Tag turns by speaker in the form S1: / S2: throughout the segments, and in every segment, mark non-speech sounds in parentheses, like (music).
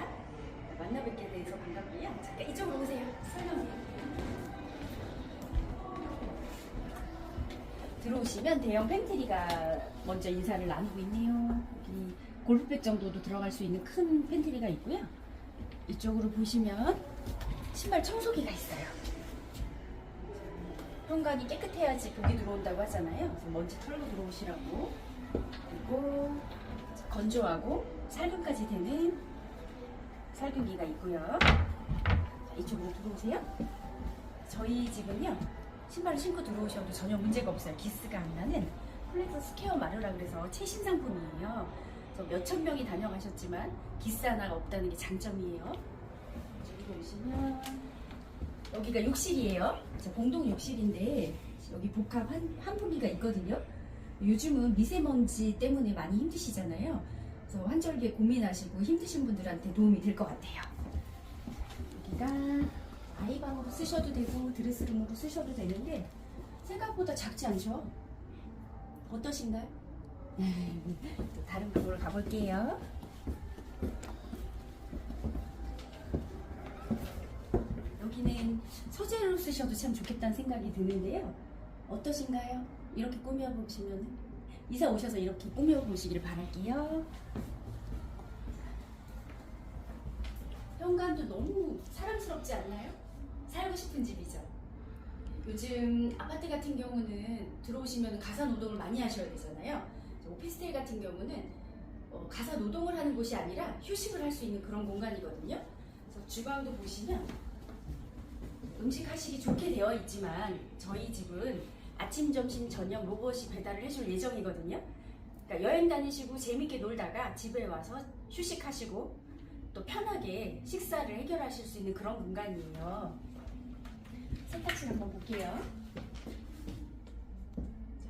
S1: 제가 네, 만나뵙게 돼서 반갑고요. 잠깐 이쪽으로 오세요. 설명드릴게요. 들어오시면 대형 팬트리가 먼저 인사를 나누고 있네요. 여기 골프백 정도도 들어갈 수 있는 큰 팬트리가 있고요. 이쪽으로 보시면 신발 청소기가 있어요. 현관이 깨끗해야지 보기 들어온다고 하잖아요. 그래서 먼지 털고 들어오시라고. 그리고 건조하고 살균까지 되는 살균기가 있고요. 자, 이쪽으로 들어오세요. 저희 집은요 신발을 신고 들어오셔도 전혀 문제가 없어요. 기스가 안 나는 플렉스 스퀘어 마루라 그래서 최신 상품이에요. 몇천 명이 다녀가셨지만 기스 하나가 없다는 게 장점이에요. 저기 보시면 여기가 욕실이에요. 자, 공동 욕실인데 여기 복합 한, 한풍기가 있거든요. 요즘은 미세먼지 때문에 많이 힘드시잖아요. 그래서 환절기에 고민하시고 힘드신 분들한테 도움이 될 것 같아요. 여기가 아이방으로 쓰셔도 되고 드레스룸으로 쓰셔도 되는데 생각보다 작지 않죠? 어떠신가요? (laughs) 또 다른 방으로 가볼게요. 여기는 소재로 쓰셔도 참 좋겠다는 생각이 드는데요. 어떠신가요? 이렇게 꾸며보시면 이사 오셔서 이렇게 꾸며보시기를 바랄게요. 현관도 너무 사랑스럽지 않나요? 살고 싶은 집이죠. 요즘 아파트 같은 경우는 들어오시면 가사 노동을 많이 하셔야 되잖아요. 오피스텔 같은 경우는 어, 가사 노동을 하는 곳이 아니라 휴식을 할 수 있는 그런 공간이거든요. 그래서 주방도 보시면 음식 하시기 좋게 되어 있지만 저희 집은 아침, 점심, 저녁 로봇이 배달을 해줄 예정이거든요. 그러니까 여행 다니시고 재밌게 놀다가 집에 와서 휴식하시고 또 편하게 식사를 해결하실 수 있는 그런 공간이에요. 세탁실 한번 볼게요. 자,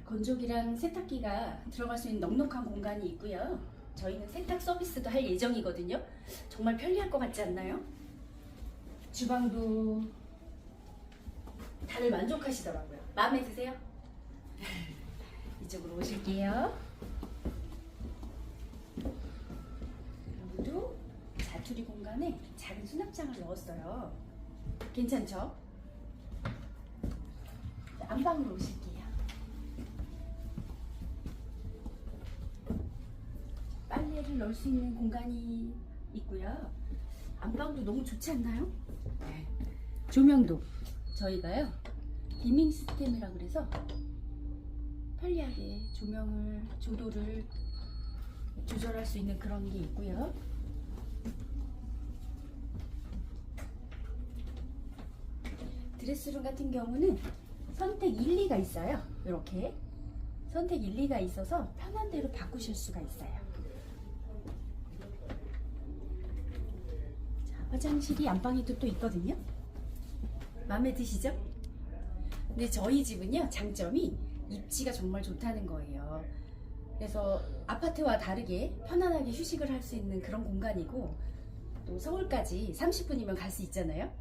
S1: 건조기랑 세탁기가 들어갈 수 있는 넉넉한 공간이 있고요. 저희는 세탁 서비스도 할 예정이거든요. 정말 편리할 것 같지 않나요? 주방도 다들 만족하시더라고요. 마음에 드세요? (laughs) 이쪽으로 오실게요. 여기도 자투리 공간에 작은 수납장을 넣었어요. 괜찮죠? 안방으로 오실게요. 빨래를 넣을 수 있는 공간이 있고요. 안방도 너무 좋지 않나요? 네. 조명도 저희가요 디밍 시스템이라 그래서 편리하게 조명을 조도를 조절할 수 있는 그런 게 있고요. 드레스룸 같은 경우는 선택 1, 2가 있어요. 이렇게 선택 1, 2가 있어서 편한 대로 바꾸실 수가 있어요. 자, 화장실이 안방에도 또 있거든요. 마음에 드시죠? 근데 저희 집은요 장점이 입지가 정말 좋다는 거예요. 그래서 아파트와 다르게 편안하게 휴식을 할 수 있는 그런 공간이고 또 서울까지 30분이면 갈 수 있잖아요.